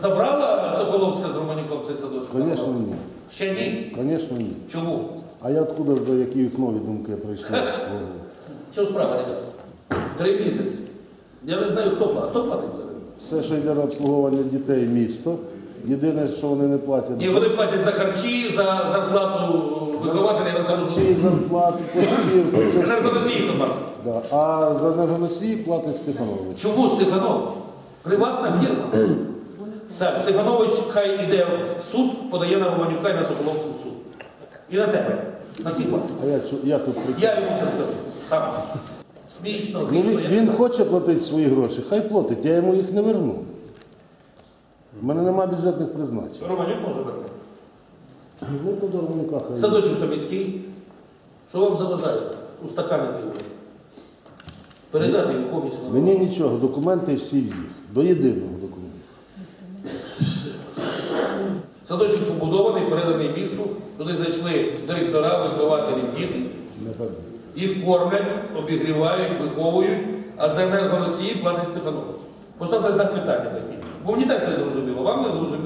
Забрала Соколовська з Романюком цей садочок? Звісно, ні. Ще ні? Звісно, ні. Чому? А я откуда ж до які нові думки прийшли? Що справа, ребята? Три місяці. Я не знаю, хто платить. Хто платить за це? Все, що йде на обслуговування дітей місто. Єдине, що вони не платять. Ні, вони платять за харчі, за зарплату вихователя на Харчі, садочку. зарплату, це все. Енергоносії хто платить? Да. А за енергоносії платить Стефанович. Чому Стефанович? Приватна фірма. Так, Стефанович хай йде в суд, подає на Романюка і на Соколовську суд. І на тебе. На всіх вас. А я, чу- я тут при Я йому це скажу. Сам. Смішно, Ну, грішно, він, він знаю. хоче платити свої гроші, хай платить, я йому їх не верну. У мене немає бюджетних призначень. Романюк може вернути. Ну, то Романюка хай. Садочок то міський. Що вам заважає? Устаканити його. Передати його комусь. на- Мені нічого, документи всі в їх. До єдиного документу. Садочок побудований, переданий місту. Туди зайшли директора, вихователі, діти. Їх кормлять, обігрівають, виховують, а за енергоносії платить Степанович. Поставте знак питання такі. Бо мені так не зрозуміло. Вам не зрозуміло.